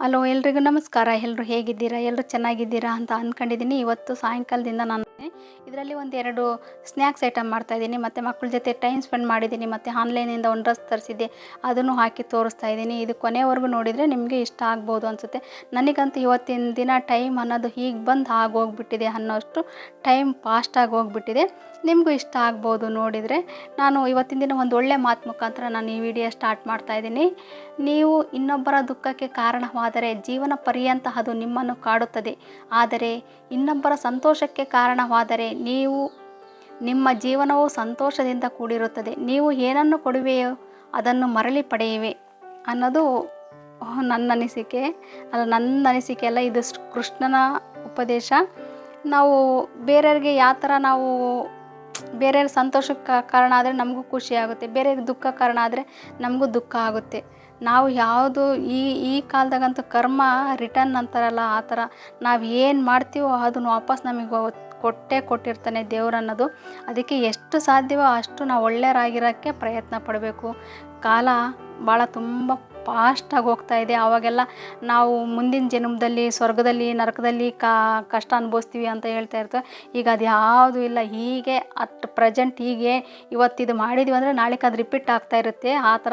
Hello ಎಲ್ರಿಗೂ ನಮಸ್ಕಾರ. ಎಲ್ಲರೂ ಹೇಗಿದ್ದೀರಾ? ಎಲ್ಲರೂ ಚೆನ್ನಾಗಿದ್ದೀರಾ ಅಂತ ಅಂದ್ಕೊಂಡಿದ್ದೀನಿ ಇವತ್ತು ಸಾಯಂಕಾಲದಿಂದ ನಾನು ಇದರಲ್ಲಿ ಒಂದೆರಡು ಸ್ನ್ಯಾಕ್ಸ್ ಐಟಮ್ ಮಾಡ್ತಾಯಿದ್ದೀನಿ ಮತ್ತು ಮಕ್ಕಳ ಜೊತೆ ಟೈಮ್ ಸ್ಪೆಂಡ್ ಮಾಡಿದ್ದೀನಿ. ಮತ್ತು ಆನ್ಲೈನಿಂದ ಒಂದು ಡ್ರೆಸ್ ತರಿಸಿದ್ದೆ. ಅದನ್ನು ಹಾಕಿ ತೋರಿಸ್ತಾ ಇದ್ದೀನಿ. ಇದು ಕೊನೆವರೆಗೂ ನೋಡಿದರೆ ನಿಮಗೆ ಇಷ್ಟ ಆಗ್ಬೋದು ಅನಿಸುತ್ತೆ. ನನಗಂತೂ ಇವತ್ತಿನ ದಿನ ಟೈಮ್ ಅನ್ನೋದು ಹೀಗೆ ಬಂದು ಆಗೋಗ್ಬಿಟ್ಟಿದೆ ಅನ್ನೋಷ್ಟು ಟೈಮ್ ಫಾಸ್ಟಾಗಿ ಹೋಗ್ಬಿಟ್ಟಿದೆ. ನಿಮಗೂ ಇಷ್ಟ ಆಗ್ಬೋದು ನೋಡಿದರೆ. ನಾನು ಇವತ್ತಿನ ದಿನ ಒಂದು ಒಳ್ಳೆ ಮಾತು ಮುಖಾಂತರ ನಾನು ಈ ವಿಡಿಯೋ ಸ್ಟಾರ್ಟ್ ಮಾಡ್ತಾ ಇದ್ದೀನಿ. ನೀವು ಇನ್ನೊಬ್ಬರ ದುಃಖಕ್ಕೆ ಕಾರಣವಾದರೆ ಜೀವನ ಪರ್ಯಂತ ಅದು ನಿಮ್ಮನ್ನು ಕಾಡುತ್ತದೆ. ಆದರೆ ಇನ್ನೊಬ್ಬರ ಸಂತೋಷಕ್ಕೆ ಕಾರಣವಾದರೆ ನೀವು ನಿಮ್ಮ ಜೀವನವು ಸಂತೋಷದಿಂದ ಕೂಡಿರುತ್ತದೆ. ನೀವು ಏನನ್ನು ಕೊಡುವೆಯೋ ಅದನ್ನು ಮರಳಿ ಪಡೆಯುವೆ ಅನ್ನೋದು ನನ್ನ ಅನಿಸಿಕೆ ಅಲ್ಲ ನನ್ನ ಅನಿಸಿಕೆ ಅಲ್ಲ ಇದು ಕೃಷ್ಣನ ಉಪದೇಶ. ನಾವು ಬೇರೆಯವ್ರಿಗೆ ಯಾವ ಥರ ನಾವು ಬೇರೆಯವ್ರ ಸಂತೋಷಕ್ಕೆ ಕಾರಣ ಆದರೆ ನಮಗೂ ಖುಷಿ ಆಗುತ್ತೆ. ಬೇರೆಯವ್ರಿಗೆ ದುಃಖ ಕಾರಣ ಆದರೆ ನಮಗೂ ದುಃಖ ಆಗುತ್ತೆ. ನಾವು ಯಾವುದು ಈ ಈ ಕಾಲದಾಗಂತೂ ಕರ್ಮ ರಿಟರ್ನ್ ಅಂತಾರಲ್ಲ ಆ ಥರ. ನಾವು ಏನು ಮಾಡ್ತೀವೋ ಅದನ್ನು ವಾಪಸ್ ನಮಗೆ ಕೊಟ್ಟೇ ಕೊಟ್ಟಿರ್ತಾನೆ ದೇವ್ರು ಅನ್ನೋದು. ಅದಕ್ಕೆ ಎಷ್ಟು ಸಾಧ್ಯವೋ ಅಷ್ಟು ನಾವು ಒಳ್ಳೆಯರಾಗಿರೋಕ್ಕೆ ಪ್ರಯತ್ನ ಪಡಬೇಕು. ಕಾಲ ಭಾಳ ತುಂಬ ಫಾಸ್ಟಾಗಿ ಹೋಗ್ತಾ ಇದೆ. ಆವಾಗೆಲ್ಲ ನಾವು ಮುಂದಿನ ಜನ್ಮದಲ್ಲಿ, ಸ್ವರ್ಗದಲ್ಲಿ, ನರಕದಲ್ಲಿ ಕಾ, ಕಷ್ಟ ಅನುಭವಿಸ್ತೀವಿ ಅಂತ ಹೇಳ್ತಾ ಇರ್ತೇವೆ ಈಗ ಅದು ಯಾವುದೂ ಇಲ್ಲ. ಹೀಗೆ ಅಟ್ ಪ್ರೆಸೆಂಟ್ ಹೀಗೆ ಇವತ್ತಿದು ಮಾಡಿದ್ವಿ ಅಂದರೆ ನಾಳೆಗೆ ಅದು ರಿಪೀಟ್ ಆಗ್ತಾ ಇರುತ್ತೆ. ಆ ಥರ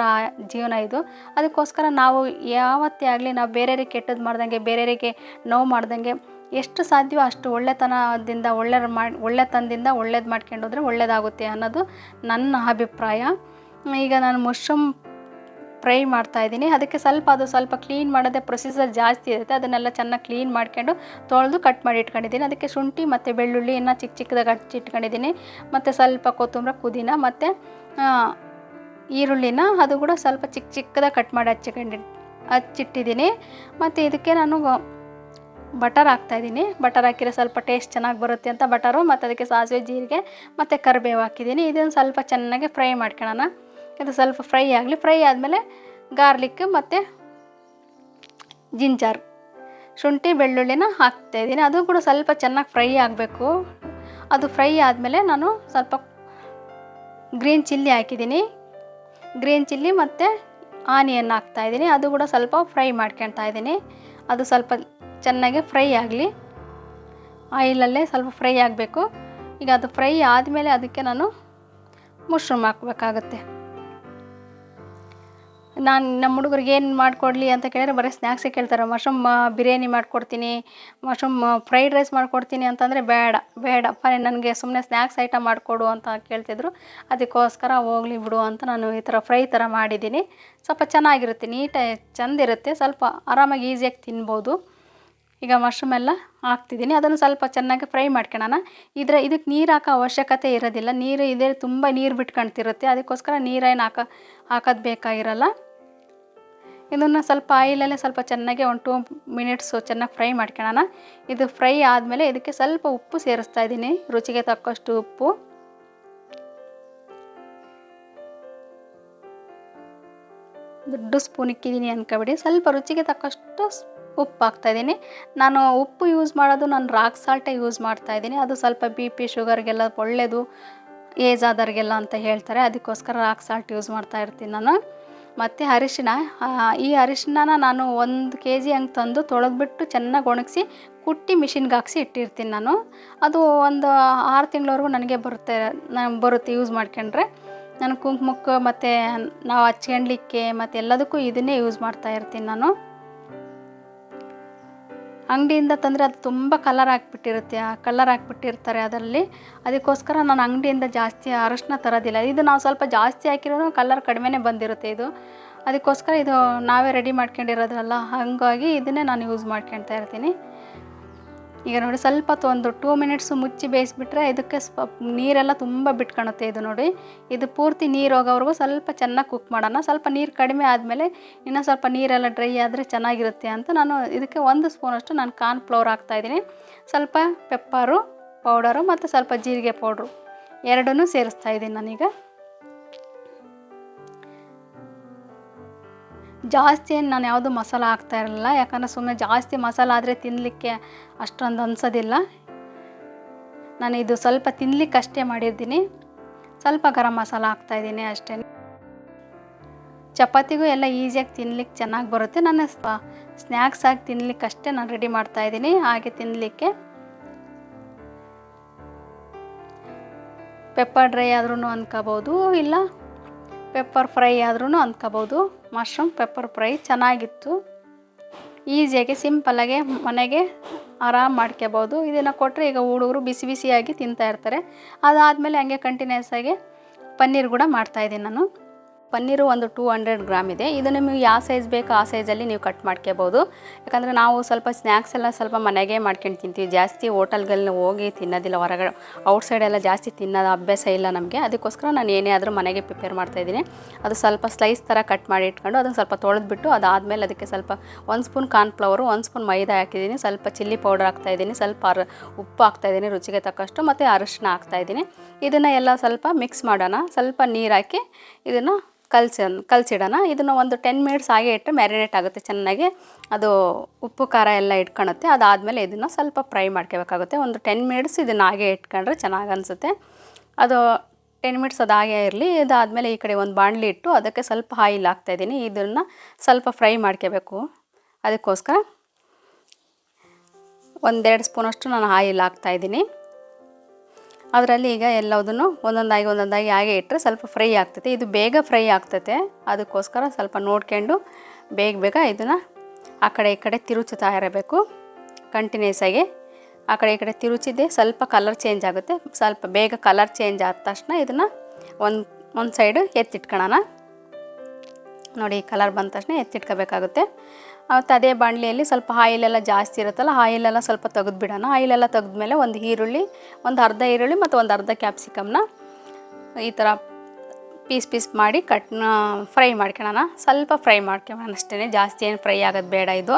ಜೀವನ ಇದು. ಅದಕ್ಕೋಸ್ಕರ ನಾವು ಯಾವತ್ತೇ ಆಗಲಿ ನಾವು ಬೇರೆಯವ್ರಿಗೆ ಕೆಟ್ಟದ್ದು ಮಾಡ್ದಂಗೆ, ಬೇರೆಯವರಿಗೆ ನೋವು ಮಾಡ್ದಂಗೆ ಎಷ್ಟು ಸಾಧ್ಯವೋ ಅಷ್ಟು ಒಳ್ಳೆತನದಿಂದ, ಒಳ್ಳೆ ಮಾಡಿ ಒಳ್ಳೆತನದಿಂದ ಒಳ್ಳೇದು ಮಾಡ್ಕೊಂಡು ಹೋದರೆ ಒಳ್ಳೆಯದಾಗುತ್ತೆ ಅನ್ನೋದು ನನ್ನ ಅಭಿಪ್ರಾಯ. ಈಗ ನಾನು ಮಶ್ರೂಮ್ ಫ್ರೈ ಮಾಡ್ತಾ ಇದ್ದೀನಿ. ಅದಕ್ಕೆ ಸ್ವಲ್ಪ ಅದು ಸ್ವಲ್ಪ ಕ್ಲೀನ್ ಮಾಡೋದೇ ಪ್ರೊಸೀಜರ್ ಜಾಸ್ತಿ ಇರುತ್ತೆ. ಅದನ್ನೆಲ್ಲ ಚೆನ್ನಾಗಿ ಕ್ಲೀನ್ ಮಾಡ್ಕೊಂಡು ತೊಳೆದು ಕಟ್ ಮಾಡಿ ಇಟ್ಕೊಂಡಿದ್ದೀನಿ. ಅದಕ್ಕೆ ಶುಂಠಿ ಮತ್ತು ಬೆಳ್ಳುಳ್ಳಿಯನ್ನು ಚಿಕ್ಕ ಚಿಕ್ಕದಾಗಿ ಹಚ್ಚಿ ಇಟ್ಕೊಂಡಿದ್ದೀನಿ. ಮತ್ತು ಸ್ವಲ್ಪ ಕೊತ್ತಂಬರಿ, ಪುದೀನ ಮತ್ತು ಈರುಳ್ಳಿನ ಅದು ಕೂಡ ಸ್ವಲ್ಪ ಚಿಕ್ಕ ಚಿಕ್ಕದಾಗಿ ಕಟ್ ಮಾಡಿ ಹಚ್ಚಿಕೊಂಡು ಹಚ್ಚಿಟ್ಟಿದ್ದೀನಿ ಮತ್ತು ಇದಕ್ಕೆ ನಾನು ಬಟರ್ ಹಾಕ್ತಾಯಿದ್ದೀನಿ ಬಟರ್ ಹಾಕಿದ್ರೆ ಸ್ವಲ್ಪ ಟೇಸ್ಟ್ ಚೆನ್ನಾಗಿ ಬರುತ್ತೆ ಅಂತ ಬಟರು, ಮತ್ತು ಅದಕ್ಕೆ ಸಾಸಿವೆ ಜೀರಿಗೆ, ಮತ್ತು ಕರಿಬೇವು ಹಾಕಿದ್ದೀನಿ. ಇದನ್ನು ಸ್ವಲ್ಪ ಚೆನ್ನಾಗಿ ಫ್ರೈ ಮಾಡ್ಕೊಳ್ಳೋಣ. ಇದು ಸ್ವಲ್ಪ ಫ್ರೈ ಆಗಲಿ. ಫ್ರೈ ಆದಮೇಲೆ ಗಾರ್ಲಿಕ್ ಮತ್ತು ಜಿಂಜರ್, ಶುಂಠಿ, ಬೆಳ್ಳುಳ್ಳಿನ ಹಾಕ್ತಾಯಿದ್ದೀನಿ ಅದು ಕೂಡ ಸ್ವಲ್ಪ ಚೆನ್ನಾಗಿ ಫ್ರೈ ಆಗಬೇಕು. ಅದು ಫ್ರೈ ಆದಮೇಲೆ ನಾನು ಸ್ವಲ್ಪ ಗ್ರೀನ್ ಚಿಲ್ಲಿ ಹಾಕಿದ್ದೀನಿ. ಗ್ರೀನ್ ಚಿಲ್ಲಿ ಮತ್ತು ಆನಿಯನ್ ಹಾಕ್ತಾಯಿದ್ದೀನಿ ಅದು ಕೂಡ ಸ್ವಲ್ಪ ಫ್ರೈ ಮಾಡ್ಕೊಳ್ತಾ ಇದ್ದೀನಿ. ಅದು ಸ್ವಲ್ಪ ಚೆನ್ನಾಗಿ ಫ್ರೈ ಆಗಲಿ. ಆಯಿಲಲ್ಲೇ ಸ್ವಲ್ಪ ಫ್ರೈ ಆಗಬೇಕು. ಈಗ ಅದು ಫ್ರೈ ಆದಮೇಲೆ ಅದಕ್ಕೆ ನಾನು ಮಶ್ರೂಮ್ ಹಾಕಬೇಕಾಗತ್ತೆ. ನಾನು ನಮ್ಮ ಹುಡುಗರಿಗೆ ಏನು ಮಾಡಿಕೊಡ್ಲಿ ಅಂತ ಕೇಳಿದ್ರೆ ಬರೀ ಸ್ನ್ಯಾಕ್ಸೇ ಕೇಳ್ತಾರೆ. ಮಶ್ರೂಮ್ ಬಿರಿಯಾನಿ ಮಾಡಿಕೊಡ್ತೀನಿ, ಮಶ್ರೂಮ್ ಫ್ರೈಡ್ ರೈಸ್ ಮಾಡಿಕೊಡ್ತೀನಿ ಅಂತಂದರೆ ಬೇಡ ಬೇಡ. ಪರೇ ನನಗೆ ಸುಮ್ಮನೆ ಸ್ನ್ಯಾಕ್ಸ್ ಐಟಮ್ ಮಾಡಿಕೊಡು ಅಂತ ಕೇಳ್ತಿದ್ರು. ಅದಕ್ಕೋಸ್ಕರ ಹೋಗ್ಲಿ ಬಿಡು ಅಂತ ನಾನು ಈ ಥರ ಫ್ರೈ ಥರ ಮಾಡಿದ್ದೀನಿ. ಸ್ವಲ್ಪ ಚೆನ್ನಾಗಿರುತ್ತೆ, ನೀಟಾಗಿ ಚೆಂದಿರುತ್ತೆ. ಸ್ವಲ್ಪ ಆರಾಮಾಗಿ ಈಸಿಯಾಗಿ ತಿನ್ಬೋದು. ಈಗ ಮಶ್ರೂಮ್ ಎಲ್ಲ ಹಾಕ್ತಿದ್ದೀನಿ. ಅದನ್ನು ಸ್ವಲ್ಪ ಚೆನ್ನಾಗಿ ಫ್ರೈ ಮಾಡ್ಕೊಳ್ಳೋಣ. ಇದರ ಇದಕ್ಕೆ ನೀರು ಹಾಕೋ ಅವಶ್ಯಕತೆ ಇರೋದಿಲ್ಲ. ನೀರು ಇದೇ ತುಂಬ ನೀರು ಬಿಟ್ಕೊಳ್ತಿರುತ್ತೆ ಅದಕ್ಕೋಸ್ಕರ ನೀರೇನು ಹಾಕ, ಹಾಕೋದು ಬೇಕಾಗಿರಲ್ಲ. ಇದನ್ನು ಸ್ವಲ್ಪ ಆಯಿಲಲ್ಲೇ ಸ್ವಲ್ಪ ಚೆನ್ನಾಗಿ ಒಂದು ಟೂ ಮಿನಿಟ್ಸು ಚೆನ್ನಾಗಿ ಫ್ರೈ ಮಾಡ್ಕೊಳ್ಳೋಣ. ಇದು ಫ್ರೈ ಆದಮೇಲೆ ಇದಕ್ಕೆ ಸ್ವಲ್ಪ ಉಪ್ಪು ಸೇರಿಸ್ತಾ ಇದ್ದೀನಿ. ರುಚಿಗೆ ತಕ್ಕಷ್ಟು ಉಪ್ಪು. ದೊಡ್ಡ ಸ್ಪೂನ್ ಇಕ್ಕಿದ್ದೀನಿ ಅನ್ಕೊಬಿಡಿ. ಸ್ವಲ್ಪ ರುಚಿಗೆ ತಕ್ಕಷ್ಟು ಉಪ್ಪು ಹಾಕ್ತಾಯಿದ್ದೀನಿ ನಾನು ಉಪ್ಪು ಯೂಸ್ ಮಾಡೋದು ನಾನು ರಾಕ್ ಸಾಲ್ಟೇ ಯೂಸ್ ಮಾಡ್ತಾಯಿದ್ದೀನಿ. ಅದು ಸ್ವಲ್ಪ ಬಿ ಪಿ ಶುಗರ್ಗೆಲ್ಲ ಒಳ್ಳೆಯದು ಏಜ್ ಆದವ್ರಿಗೆಲ್ಲ ಅಂತ ಹೇಳ್ತಾರೆ. ಅದಕ್ಕೋಸ್ಕರ ರಾಕ್ ಸಾಲ್ಟ್ ಯೂಸ್ ಮಾಡ್ತಾ ಇರ್ತೀನಿ ನಾನು. ಮತ್ತು ಅರಿಶಿನ ಈ ಅರಿಶಿಣನ ನಾನು ಒಂದು ಕೆ ಜಿ ಹಂಗೆ ತಂದು ತೊಳೆದ್ಬಿಟ್ಟು ಚೆನ್ನಾಗಿ ಒಣಗಿಸಿ ಕುಟ್ಟಿ ಮಿಷಿನ್ಗೆ ಹಾಕ್ಸಿ ಇಟ್ಟಿರ್ತೀನಿ ನಾನು. ಅದು ಒಂದು ಆರು ತಿಂಗಳವರೆಗೂ ನನಗೆ ಬರುತ್ತೆ ನಾನು ಬರುತ್ತೆ ಯೂಸ್ ಮಾಡ್ಕೊಂಡ್ರೆ. ನಾನು ಕುಂಕುಮಕ್ಕೆ ಮತ್ತು ನಾವು ಹಚ್ಕೊಂಡ್ಲಿಕ್ಕೆ ಮತ್ತು ಎಲ್ಲದಕ್ಕೂ ಇದನ್ನೇ ಯೂಸ್ ಮಾಡ್ತಾ ಇರ್ತೀನಿ ನಾನು. ಅಂಗಡಿಯಿಂದ ತಂದರೆ ಅದು ತುಂಬ ಕಲರ್ ಹಾಕ್ಬಿಟ್ಟಿರುತ್ತೆ ಆ ಕಲರ್ ಹಾಕ್ಬಿಟ್ಟಿರ್ತಾರೆ ಅದರಲ್ಲಿ. ಅದಕ್ಕೋಸ್ಕರ ನಾನು ಅಂಗಡಿಯಿಂದ ಜಾಸ್ತಿ ಅರಶಿನ ತರೋದಿಲ್ಲ. ಇದು ನಾವು ಸ್ವಲ್ಪ ಜಾಸ್ತಿ ಹಾಕಿರೋ ಕಲರ್ ಕಡಿಮೆನೇ ಬಂದಿರುತ್ತೆ ಇದು. ಅದಕ್ಕೋಸ್ಕರ ಇದು ನಾವೇ ರೆಡಿ ಮಾಡ್ಕೊಂಡಿರೋದ್ರಲ್ಲ. ಹಾಗಾಗಿ ಇದನ್ನೇ ನಾನು ಯೂಸ್ ಮಾಡ್ಕೊಳ್ತಾ ಇರ್ತೀನಿ. ಈಗ ನೋಡಿ ಸ್ವಲ್ಪ ಹೊತ್ತು ಒಂದು ಟೂ ಮಿನಿಟ್ಸು ಮುಚ್ಚಿ ಬೇಯಿಸಿಬಿಟ್ರೆ ಇದಕ್ಕೆ ಸ್ವ ನೀರೆಲ್ಲ ತುಂಬ ಬಿಟ್ಕೊಳುತ್ತೆ ಇದು ನೋಡಿ. ಇದು ಪೂರ್ತಿ ನೀರು ಹೋಗೋವರೆಗೂ ಸ್ವಲ್ಪ ಚೆನ್ನಾಗಿ ಕುಕ್ ಮಾಡೋಣ. ಸ್ವಲ್ಪ ನೀರು ಕಡಿಮೆ ಆದಮೇಲೆ ಇನ್ನೂ ಸ್ವಲ್ಪ ನೀರೆಲ್ಲ ಡ್ರೈ ಆದರೆ ಚೆನ್ನಾಗಿರುತ್ತೆ ಅಂತ ನಾನು ಇದಕ್ಕೆ ಒಂದು ಸ್ಪೂನಷ್ಟು ನಾನು ಕಾರ್ನ್ ಫ್ಲೋರ್ ಹಾಕ್ತಾಯಿದ್ದೀನಿ ಸ್ವಲ್ಪ ಪೆಪ್ಪರು ಪೌಡರು ಮತ್ತು ಸ್ವಲ್ಪ ಜೀರಿಗೆ ಪೌಡ್ರು ಎರಡನ್ನೂ ಸೇರಿಸ್ತಾ ಇದ್ದೀನಿ ನಾನೀಗ. ಜಾಸ್ತಿ ಏನು ನಾನು ಯಾವುದು ಮಸಾಲ ಹಾಕ್ತಾ ಇರಲಿಲ್ಲ. ಯಾಕಂದರೆ ಸುಮ್ಮನೆ ಜಾಸ್ತಿ ಮಸಾಲ ಆದರೆ ತಿನ್ನಲಿಕ್ಕೆ ಅಷ್ಟೊಂದು ಅನ್ಸೋದಿಲ್ಲ. ನಾನು ಇದು ಸ್ವಲ್ಪ ತಿನ್ನಲಿಕ್ಕೆ ಅಷ್ಟೇ ಮಾಡಿದ್ದೀನಿ ಸ್ವಲ್ಪ ಗರಂ ಮಸಾಲ ಹಾಕ್ತಾಯಿದ್ದೀನಿ ಅಷ್ಟೇ. ಚಪಾತಿಗೂ ಎಲ್ಲ ಈಸಿಯಾಗಿ ತಿನ್ಲಿಕ್ಕೆ ಚೆನ್ನಾಗಿ ಬರುತ್ತೆ. ನಾನು ಸ್ನ್ಯಾಕ್ಸ್ ಆಗಿ ತಿನ್ನಲಿಕ್ಕೆ ಅಷ್ಟೇ ನಾನು ರೆಡಿ ಮಾಡ್ತಾ ಇದ್ದೀನಿ. ಹಾಗೆ ತಿನ್ನಲಿಕ್ಕೆ ಪೆಪ್ಪರ್ ಡ್ರೈ ಆದ್ರೂ ಅನ್ಕೋಬೋದು. ಇಲ್ಲ ಪೆಪ್ಪರ್ ಫ್ರೈ ಆದ್ರೂ ಅಂದ್ಕೋಬೋದು. ಮಶ್ರೂಮ್ ಪೆಪ್ಪರ್ ಫ್ರೈ ಚೆನ್ನಾಗಿತ್ತು. ಈಸಿಯಾಗಿ ಸಿಂಪಲ್ಲಾಗೆ ಮನೆಗೆ ಆರಾಮ್ ಮಾಡ್ಕೋಬೋದು ಇದನ್ನು ಕೊಟ್ಟರೆ ಈಗ ಹುಡುಗರು ಬಿಸಿ ಬಿಸಿಯಾಗಿ ತಿಂತಾಯಿರ್ತಾರೆ ಅದಾದಮೇಲೆ ಹಂಗೆ ಕಂಟಿನ್ಯೂಸ್ ಆಗಿ ಪನ್ನೀರ್ ಕೂಡ ಮಾಡ್ತಾಯಿದ್ದೀನಿ ನಾನು. ಪನ್ನೀರು ಒಂದು ಟೂ ಹಂಡ್ರೆಡ್ ಗ್ರಾಮ್ ಇದೆ. ಇದು ನಿಮಗೆ ಯಾವ ಸೈಜ್ ಬೇಕು ಆ ಸೈಜಲ್ಲಿ ನೀವು ಕಟ್ ಮಾಡ್ಕೋಬೋದು. ಯಾಕಂದರೆ ನಾವು ಸ್ವಲ್ಪ ಸ್ನ್ಯಾಕ್ಸ್ ಎಲ್ಲ ಸ್ವಲ್ಪ ಮನೆಗೆ ಮಾಡ್ಕೊಂಡು ತಿಂತೀವಿ. ಜಾಸ್ತಿ ಹೋಟೆಲ್ಗಳನ್ನ ಹೋಗಿ ತಿನ್ನೋದಿಲ್ಲ. ಹೊರಗಡೆ ಔಟ್ಸೈಡ್ ಎಲ್ಲ ಜಾಸ್ತಿ ತಿನ್ನೋದು ಅಭ್ಯಾಸ ಇಲ್ಲ ನಮಗೆ. ಅದಕ್ಕೋಸ್ಕರ ನಾನು ಏನೇ ಆದರೂ ಮನೆಗೆ ಪ್ರಿಪೇರ್ ಮಾಡ್ತಾಯಿದ್ದೀನಿ ಅದು ಸ್ವಲ್ಪ ಸ್ಲೈಸ್ ಥರ ಕಟ್ ಮಾಡಿ ಇಟ್ಕೊಂಡು ಅದನ್ನು ಸ್ವಲ್ಪ ತೊಳೆದ್ಬಿಟ್ಟು ಅದಾದಮೇಲೆ ಅದಕ್ಕೆ ಸ್ವಲ್ಪ ಒಂದು ಸ್ಪೂನ್ ಕಾರ್ನ್ಫ್ಲವರು ಒಂದು ಸ್ಪೂನ್ ಮೈದಾ ಹಾಕಿದ್ದೀನಿ. ಸ್ವಲ್ಪ ಚಿಲ್ಲಿ ಪೌಡರ್ ಹಾಕ್ತಾಯಿದ್ದೀನಿ ಸ್ವಲ್ಪ ಅರ, ಉಪ್ಪು ಹಾಕ್ತಾಯಿದ್ದೀನಿ ರುಚಿಗೆ ತಕ್ಕಷ್ಟು ಮತ್ತು ಅರಿಶಿನ ಹಾಕ್ತಾಯಿದ್ದೀನಿ ಇದನ್ನು ಎಲ್ಲ ಸ್ವಲ್ಪ ಮಿಕ್ಸ್ ಮಾಡೋಣ. ಸ್ವಲ್ಪ ನೀರು ಹಾಕಿ ಇದನ್ನು ಕಲ್ಸಿ ಕಲಸಿಡೋಣ. ಇದನ್ನು ಒಂದು ಟೆನ್ ಮಿನಿಟ್ಸ್ ಹಾಗೆ ಇಟ್ಟು ಮ್ಯಾರಿನೇಟ್ ಆಗುತ್ತೆ ಚೆನ್ನಾಗಿ. ಅದು ಉಪ್ಪು, ಖಾರ ಎಲ್ಲ ಇಟ್ಕೊಳುತ್ತೆ. ಅದಾದಮೇಲೆ ಇದನ್ನು ಸ್ವಲ್ಪ ಫ್ರೈ ಮಾಡ್ಕೋಬೇಕಾಗುತ್ತೆ. ಒಂದು ಟೆನ್ ಮಿನಿಟ್ಸ್ ಇದನ್ನು ಹಾಗೆ ಇಟ್ಕೊಂಡ್ರೆ ಚೆನ್ನಾಗಿ ಅನಿಸುತ್ತೆ. ಅದು ಟೆನ್ ಮಿನಿಟ್ಸ್ ಅದು ಹಾಗೆ ಇರಲಿ. ಇದಾದಮೇಲೆ ಈ ಕಡೆ ಒಂದು ಬಾಣಲಿ ಇಟ್ಟು ಅದಕ್ಕೆ ಸ್ವಲ್ಪ ಆಯಿಲ್ ಹಾಕ್ತಾಯಿದ್ದೀನಿ ಇದನ್ನು ಸ್ವಲ್ಪ ಫ್ರೈ ಮಾಡ್ಕೋಬೇಕು. ಅದಕ್ಕೋಸ್ಕರ ಒಂದೆರಡು ಸ್ಪೂನಷ್ಟು ನಾನು ಆಯಿಲ್ ಹಾಕ್ತಾಯಿದ್ದೀನಿ ಅದರಲ್ಲಿ ಈಗ ಎಲ್ಲದನ್ನು ಒಂದೊಂದಾಗಿ ಒಂದೊಂದಾಗಿ ಹಾಗೆ ಇಟ್ಟರೆ ಸ್ವಲ್ಪ ಫ್ರೈ ಆಗ್ತೈತೆ ಇದು ಬೇಗ ಫ್ರೈ ಆಗ್ತೈತೆ ಅದಕ್ಕೋಸ್ಕರ ಸ್ವಲ್ಪ ನೋಡ್ಕೊಂಡು ಬೇಗ ಬೇಗ ಇದನ್ನು ಆ ಕಡೆ ಈ ಕಡೆ ತಿರುಚುತ್ತಾ ಇರಬೇಕು. ಕಂಟಿನ್ಯೂಸ್ ಆಗಿ ಆ ಕಡೆ ಈ ಕಡೆ ತಿರುಚಿದ್ದೆ ಸ್ವಲ್ಪ ಕಲರ್ ಚೇಂಜ್ ಆಗುತ್ತೆ. ಸ್ವಲ್ಪ ಬೇಗ ಕಲರ್ ಚೇಂಜ್ ಆದ ತಕ್ಷಣ ಇದನ್ನು ಒಂದು ಒಂದು ಸೈಡು ಎತ್ತಿಟ್ಕೊಳ್ಳೋಣ. ನೋಡಿ ಕಲರ್ ಬಂದ ತಕ್ಷಣ ಎತ್ತಿಟ್ಕೋಬೇಕಾಗುತ್ತೆ. ಮತ್ತು ಅದೇ ಬಾಣಲಿಯಲ್ಲಿ ಸ್ವಲ್ಪ ಆಯಿಲೆಲ್ಲ ಜಾಸ್ತಿ ಇರುತ್ತಲ್ಲ ಆಯಿಲೆಲ್ಲ ಸ್ವಲ್ಪ ತೆಗೆದುಬಿಡೋಣ ಆಯಿಲೆಲ್ಲ ತೆಗೆದ್ಮೇಲೆ ಒಂದು ಈರುಳ್ಳಿ, ಒಂದು ಅರ್ಧ ಈರುಳ್ಳಿ ಮತ್ತು ಒಂದು ಅರ್ಧ ಕ್ಯಾಪ್ಸಿಕಮ್ನ ಈ ಥರ ಪೀಸ್ ಪೀಸ್ ಮಾಡಿ ಕಟ್ ಫ್ರೈ ಮಾಡ್ಕೊಳೋಣ ಸ್ವಲ್ಪ ಫ್ರೈ ಮಾಡ್ಕೊಳ್ಳೋಣ ಅಷ್ಟೇ ಜಾಸ್ತಿ ಏನು ಫ್ರೈ ಆಗೋದು ಬೇಡ ಇದು.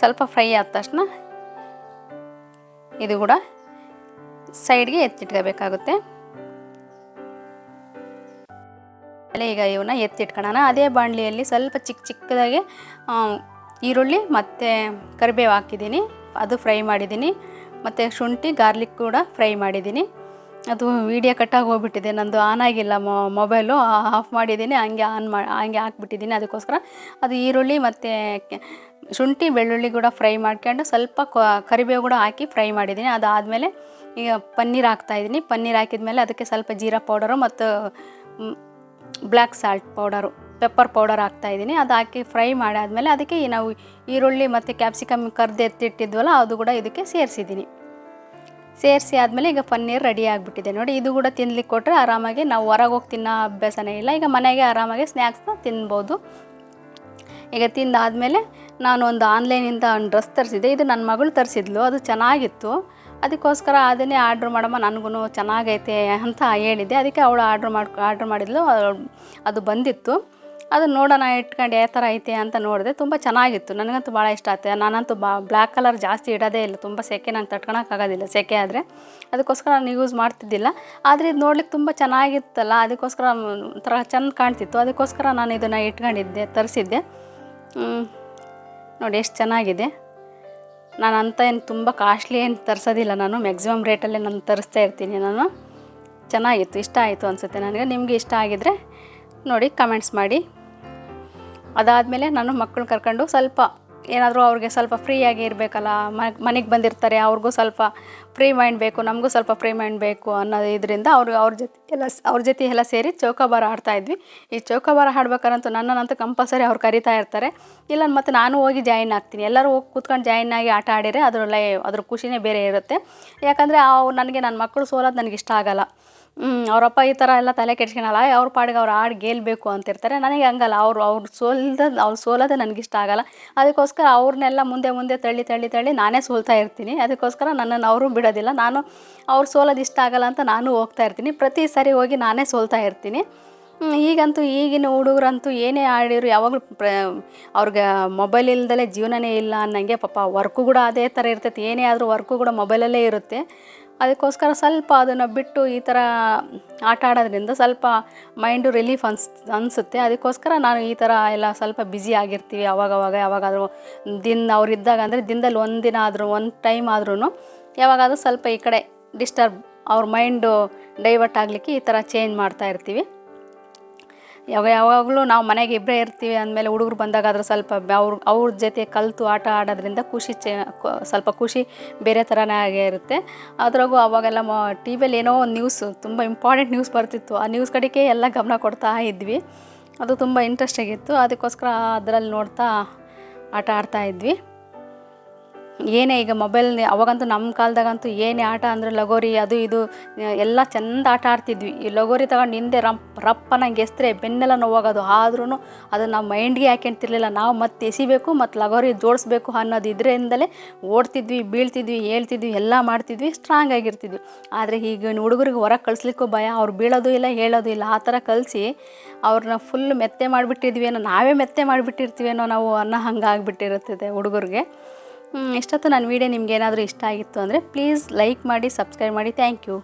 ಸ್ವಲ್ಪ ಫ್ರೈ ಆದ ತಕ್ಷಣ ಇದು ಕೂಡ ಸೈಡ್ಗೆ ಎತ್ತಿಟ್ಕೋಬೇಕಾಗುತ್ತೆ. ಆಮೇಲೆ ಈಗ ಇವನ್ನ ಎತ್ತಿಟ್ಕೊಳ್ಳೋಣ ಅದೇ ಬಾಣಲಿಯಲ್ಲಿ ಸ್ವಲ್ಪ ಚಿಕ್ಕ ಚಿಕ್ಕದಾಗಿ ಈರುಳ್ಳಿ ಮತ್ತು ಕರಿಬೇವು ಹಾಕಿದ್ದೀನಿ. ಅದು ಫ್ರೈ ಮಾಡಿದ್ದೀನಿ. ಮತ್ತು ಶುಂಠಿ, ಗಾರ್ಲಿಕ್ ಕೂಡ ಫ್ರೈ ಮಾಡಿದ್ದೀನಿ. ಅದು ವೀಡಿಯೋ ಕಟ್ಟಾಗಿ ಹೋಗ್ಬಿಟ್ಟಿದೆ. ನಂದು ಆನ್ ಆಗಿಲ್ಲ ಮೊಬೈಲು. ಆಫ್ ಮಾಡಿದ್ದೀನಿ. ಹಂಗೆ ಆನ್ ಮಾ, ಹಂಗೆ ಹಾಕ್ಬಿಟ್ಟಿದ್ದೀನಿ ಅದಕ್ಕೋಸ್ಕರ. ಅದು ಈರುಳ್ಳಿ ಮತ್ತು ಶುಂಠಿ, ಬೆಳ್ಳುಳ್ಳಿ ಕೂಡ ಫ್ರೈ ಮಾಡ್ಕೊಂಡು ಸ್ವಲ್ಪ ಕರಿಬೇವು ಕೂಡ ಹಾಕಿ ಫ್ರೈ ಮಾಡಿದ್ದೀನಿ. ಅದಾದಮೇಲೆ ಈಗ ಪನ್ನೀರ್ ಹಾಕ್ತಾಯಿದ್ದೀನಿ ಪನ್ನೀರ್ ಹಾಕಿದ್ಮೇಲೆ ಅದಕ್ಕೆ ಸ್ವಲ್ಪ ಜೀರಾ ಪೌಡರು ಮತ್ತು black salt powder, pepper powder ಹಾಕ್ತಾಯಿದ್ದೀನಿ ಅದು ಹಾಕಿ ಫ್ರೈ ಮಾಡಾದಮೇಲೆ ಅದಕ್ಕೆ ನಾವು ಈರುಳ್ಳಿ ಮತ್ತು ಕ್ಯಾಪ್ಸಿಕಮ್ ಕರ್ದು ಎತ್ತಿಟ್ಟಿದ್ವಲ್ಲ, ಅದು ಕೂಡ ಇದಕ್ಕೆ ಸೇರಿಸಿದ್ದೀನಿ. ಸೇರಿಸಿ ಆದಮೇಲೆ ಈಗ ಪನ್ನೀರ್ ರೆಡಿ ಆಗಿಬಿಟ್ಟಿದೆ. ನೋಡಿ, ಇದು ಕೂಡ ತಿನ್ಲಿಕ್ಕೆ ಕೊಟ್ಟರೆ ಆರಾಮಾಗಿ ನಾವು ಹೊರಗೆ ಹೋಗಿ ತಿನ್ನೋ ಅಭ್ಯಾಸನೇ ಇಲ್ಲ. ಈಗ ಮನೆಗೆ ಆರಾಮಾಗಿ ಸ್ನ್ಯಾಕ್ಸ್ನ ತಿನ್ಬೋದು. ಈಗ ತಿಂದಾದಮೇಲೆ ನಾನು ಒಂದು ಆನ್ಲೈನಿಂದ ಒಂದು ಡ್ರೆಸ್ ತರಿಸಿದ್ದೆ. ಇದು ನನ್ನ ಮಗಳು ತರಿಸಿದ್ಲು. ಅದು ಚೆನ್ನಾಗಿತ್ತು. ಅದಕ್ಕೋಸ್ಕರ ಅದನ್ನೇ ಆರ್ಡ್ರ್ ಮಾಡಮ್ಮ ನನಗೂ ಚೆನ್ನಾಗೈತೆ ಅಂತ ಹೇಳಿದ್ದೆ. ಅದಕ್ಕೆ ಅವಳು ಆರ್ಡ್ರ್ ಮಾಡಿ, ಆರ್ಡ್ರ್ ಮಾಡಿದ್ಲು, ಅದು ಬಂದಿತ್ತು. ಅದನ್ನು ನೋಡೋಣ, ಇಟ್ಕೊಂಡು ಯಾವ ಥರ ಐತೆ ಅಂತ ನೋಡಿದೆ. ತುಂಬ ಚೆನ್ನಾಗಿತ್ತು, ನನಗಂತೂ ಭಾಳ ಇಷ್ಟ ಆಯ್ತು ನಾನಂತೂ ಬಾ, ಬ್ಲ್ಯಾಕ್ ಕಲರ್ ಜಾಸ್ತಿ ಇಡೋದೇ ಇಲ್ಲ, ತುಂಬ ಸೆಕೆ ನಂಗೆ ತಟ್ಕೊಳಕ್ಕಾಗೋದಿಲ್ಲ ಸೆಕೆ ಆದರೆ. ಅದಕ್ಕೋಸ್ಕರ ನಾನು ಯೂಸ್ ಮಾಡ್ತಿದ್ದಿಲ್ಲ. ಆದರೆ ಇದು ನೋಡ್ಲಿಕ್ಕೆ ತುಂಬ ಚೆನ್ನಾಗಿತ್ತಲ್ಲ, ಅದಕ್ಕೋಸ್ಕರ ಒಂಥರ ಚೆಂದ ಕಾಣ್ತಿತ್ತು. ಅದಕ್ಕೋಸ್ಕರ ನಾನು ಇದನ್ನು ಇಟ್ಕೊಂಡಿದ್ದೆ, ತರಿಸಿದ್ದೆ. ನೋಡಿ ಎಷ್ಟು ಚೆನ್ನಾಗಿದೆ. ನಾನು ಅಂತ ಏನು ತುಂಬ ಕಾಸ್ಟ್ಲಿ ಏನು ತರಿಸೋದಿಲ್ಲ ನಾನು. ಮ್ಯಾಕ್ಸಿಮಮ್ ರೇಟಲ್ಲೇ ನಾನು ತರಿಸ್ತಾ ಇರ್ತೀನಿ ನಾನು. ಚೆನ್ನಾಗಿತ್ತು, ಇಷ್ಟ ಆಯಿತು ಅನಿಸುತ್ತೆ ನನಗೆ. ನಿಮಗೆ ಇಷ್ಟ ಆಗಿದ್ದರೆ ನೋಡಿ ಕಮೆಂಟ್ಸ್ ಮಾಡಿ. ಅದಾದಮೇಲೆ ನಾನು ಮಕ್ಕಳು ಕರ್ಕೊಂಡು ಸ್ವಲ್ಪ ಏನಾದರೂ ಅವ್ರಿಗೆ ಸ್ವಲ್ಪ ಫ್ರೀಯಾಗಿ ಇರಬೇಕಲ್ಲ ಮನೆಗೆ ಬಂದಿರ್ತಾರೆ, ಅವ್ರಿಗೂ ಸ್ವಲ್ಪ ಫ್ರೀ ಮೈಂಡ್ ಬೇಕು, ನಮಗೂ ಸ್ವಲ್ಪ ಫ್ರೀ ಮೈಂಡ್ ಬೇಕು ಅನ್ನೋದು ಇದರಿಂದ ಅವರು, ಅವ್ರ ಜೊತೆ ಎಲ್ಲ ಅವ್ರ ಜೊತೆ ಎಲ್ಲ ಸೇರಿ ಚೌಕಾಬಾರ ಆಡ್ತಾ ಇದ್ವಿ. ಈ ಚೌಕಾಬಾರ ಹಾಡ್ಬೇಕಾರಂತೂ ನನ್ನನ್ನಂತೂ ಕಂಪಲ್ಸರಿ ಅವ್ರು ಕರಿತಾ ಇರ್ತಾರೆ. ಇಲ್ಲ ಮತ್ತು ನಾನು ಹೋಗಿ ಜಾಯಿನ್ ಆಗ್ತೀನಿ. ಎಲ್ಲರೂ ಹೋಗಿ ಕೂತ್ಕೊಂಡು ಜಾಯಿನ್ ಆಗಿ ಆಟ ಆಡಿದರೆ ಅದ್ರ ಲೈ ಅದ್ರ ಖುಷಿನೇ ಬೇರೆ ಇರುತ್ತೆ. ಯಾಕಂದರೆ ಅವ್ರು ನನಗೆ ನನ್ನ ಮಕ್ಕಳು ಸೋಲೋದು ನನಗೆ ಇಷ್ಟ ಆಗಲ್ಲ. ಅವರಪ್ಪ ಈ ಥರ ಎಲ್ಲ ತಲೆ ಕೆಡ್ಸ್ಕೊಳಲ್ಲ ಅವ್ರ ಪಾಡಿಗೆ ಅವ್ರು ಆಡಿ ಗೆಲ್ಲಬೇಕು ಅಂತಿರ್ತಾರೆ. ನನಗೆ ಹಂಗಲ್ಲ, ಅವರು, ಅವ್ರು ಸೋಲ್ದ, ಅವ್ರು ಸೋಲೋದೇ ಇಷ್ಟ ಆಗಲ್ಲ. ಅದಕ್ಕೋಸ್ಕರ ಅವ್ರನ್ನೆಲ್ಲ ಮುಂದೆ ಮುಂದೆ ತಳ್ಳಿ ತಳ್ಳಿ ತಳ್ಳಿ ನಾನೇ ಸೋಲ್ತಾ ಇರ್ತೀನಿ. ಅದಕ್ಕೋಸ್ಕರ ನನ್ನನ್ನು ಅವರು ಬಿಡೋದಿಲ್ಲ. ನಾನು ಅವ್ರು ಸೋಲೋದು ಇಷ್ಟ ಆಗಲ್ಲ ಅಂತ ನಾನು ಹೋಗ್ತಾ ಇರ್ತೀನಿ. ಪ್ರತಿ ಸರಿ ಹೋಗಿ ನಾನೇ ಸೋಲ್ತಾ ಇರ್ತೀನಿ. ಈಗಂತೂ ಈಗಿನ ಹುಡುಗರಂತೂ ಏನೇ ಆಡಿದ್ರು ಯಾವಾಗಲೂ ಪ್ರ, ಅವ್ರಿಗೆ ಮೊಬೈಲ್ ಇಲ್ದಲೇ ಜೀವನನೇ ಇಲ್ಲ ಅನ್ನಂಗೆ ಪಾಪ ವರ್ಕು ಕೂಡ ಅದೇ ಥರ ಇರ್ತೈತಿ. ಏನೇ ಆದರೂ ವರ್ಕು ಕೂಡ ಮೊಬೈಲಲ್ಲೇ ಇರುತ್ತೆ. ಅದಕ್ಕೋಸ್ಕರ ಸ್ವಲ್ಪ ಅದನ್ನು ಬಿಟ್ಟು ಈ ಥರ ಆಟ ಆಡೋದ್ರಿಂದ ಸ್ವಲ್ಪ ಮೈಂಡು ರಿಲೀಫ್ ಅನ್ಸ್, ಅನಿಸುತ್ತೆ. ಅದಕ್ಕೋಸ್ಕರ ನಾನು ಈ ಥರ ಎಲ್ಲ ಸ್ವಲ್ಪ ಬ್ಯುಸಿ ಆಗಿರ್ತೀವಿ ಅವಾಗವಾಗ. ಯಾವಾಗಾದರೂ ದಿನ ಅವ್ರು ಇದ್ದಾಗ ಅಂದರೆ ದಿನದಲ್ಲಿ ಒಂದು ದಿನ ಆದರೂ, ಒಂದು ಟೈಮ್ ಆದ್ರೂ ಯಾವಾಗಾದರೂ ಸ್ವಲ್ಪ ಈ ಕಡೆ ಡಿಸ್ಟರ್ಬ್ ಅವ್ರ ಮೈಂಡು ಡೈವರ್ಟ್ ಆಗಲಿಕ್ಕೆ ಈ ಥರ ಚೇಂಜ್ ಮಾಡ್ತಾ ಇರ್ತೀವಿ. ಯಾವಾಗ ಯಾವಾಗಲೂ ನಾವು ಮನೆಗೆ ಇಬ್ಬರೇ ಇರ್ತೀವಿ ಅಂದಮೇಲೆ ಹುಡುಗರು ಬಂದಾಗ ಅದ್ರ ಸ್ವಲ್ಪ ಅವ್ರ ಅವ್ರ ಜೊತೆ ಕಲಿತು ಆಟ ಆಡೋದ್ರಿಂದ ಖುಷಿ ಚೆ ಸ್ವಲ್ಪ ಖುಷಿ ಬೇರೆ ಥರನೇ ಆಗೇ ಇರುತ್ತೆ. ಅದ್ರಾಗೂ ಅವಾಗೆಲ್ಲ ಮ, ಟಿ ವಿಯಲ್ಲಿ ಏನೋ ಒಂದು ನ್ಯೂಸು ತುಂಬ ಇಂಪಾರ್ಟೆಂಟ್ ನ್ಯೂಸ್ ಬರ್ತಿತ್ತು. ಆ ನ್ಯೂಸ್ ಕಡೆಗೆ ಎಲ್ಲ ಗಮನ ಕೊಡ್ತಾ ಇದ್ವಿ. ಅದು ತುಂಬ ಇಂಟ್ರೆಸ್ಟ್ ಆಗಿತ್ತು. ಅದಕ್ಕೋಸ್ಕರ ಅದರಲ್ಲಿ ನೋಡ್ತಾ ಆಟ ಆಡ್ತಾ ಇದ್ವಿ. ಏನೇ ಈಗ ಮೊಬೈಲ್ ಅವಾಗಂತೂ ನಮ್ಮ ಕಾಲದಾಗಂತೂ ಏನೇ ಆಟ ಅಂದರೆ ಲಗೋರಿ, ಅದು ಇದು, ಎಲ್ಲ ಚೆಂದ ಆಟ ಆಡ್ತಿದ್ವಿ. ಈ ಲಗೋರಿ ತಗೊಂಡು ಹಿಂದೆ ರಪ್ ರಪ್ಪ ನಂಗೆ ಎಸ್ತ್ರೆ ಬೆನ್ನೆಲ್ಲ ನೋವಾಗೋದು. ಆದ್ರೂ ಅದು ನಾವು ಮೈಂಡ್ಗೆ ಹಾಕ್ಯಂತಿರ್ಲಿಲ್ಲ ನಾವು ಮತ್ತೆ ಎಸಿಬೇಕು, ಮತ್ತು ಲಗೋರಿ ಜೋಡಿಸ್ಬೇಕು ಅನ್ನೋದು ಇದರಿಂದಲೇ ಓಡ್ತಿದ್ವಿ, ಬೀಳ್ತಿದ್ವಿ ಹೇಳ್ತಿದ್ವಿ ಎಲ್ಲ ಮಾಡ್ತಿದ್ವಿ ಸ್ಟ್ರಾಂಗ್ ಆಗಿರ್ತಿದ್ವಿ. ಆದರೆ ಈಗ ಹುಡುಗರಿಗೆ ಹೊರಗೆ ಕಳಿಸ್ಲಿಕ್ಕೂ ಭಯ. ಅವ್ರು ಬೀಳೋದು ಇಲ್ಲ, ಹೇಳೋದು ಇಲ್ಲ. ಆ ಥರ ಕಲಿಸಿ ಅವ್ರನ್ನ ಫುಲ್ ಮೆತ್ತೆ ಮಾಡಿಬಿಟ್ಟಿದ್ವಿ ಮಾಡಿಬಿಟ್ಟಿದ್ವೇನೋ ನಾವೇ ಮೆತ್ತೆ ಮಾಡಿಬಿಟ್ಟಿರ್ತೀವೇನೋ ನಾವು ಅನ್ನೋ ಹಂಗೆ ಆಗಿಬಿಟ್ಟಿರುತ್ತದೆ ಹುಡುಗರಿಗೆ. ಹ್ಮ್, ಇಷ್ಟೊತ್ತು ನನ್ನ ವೀಡಿಯೋ ನಿಮ್ಗೆ ಏನಾದರೂ ಇಷ್ಟ ಆಗಿತ್ತು ಅಂದರೆ ಪ್ಲೀಸ್ ಲೈಕ್ ಮಾಡಿ ಸಬ್ಸ್ಕ್ರೈಬ್ ಮಾಡಿ. Thank you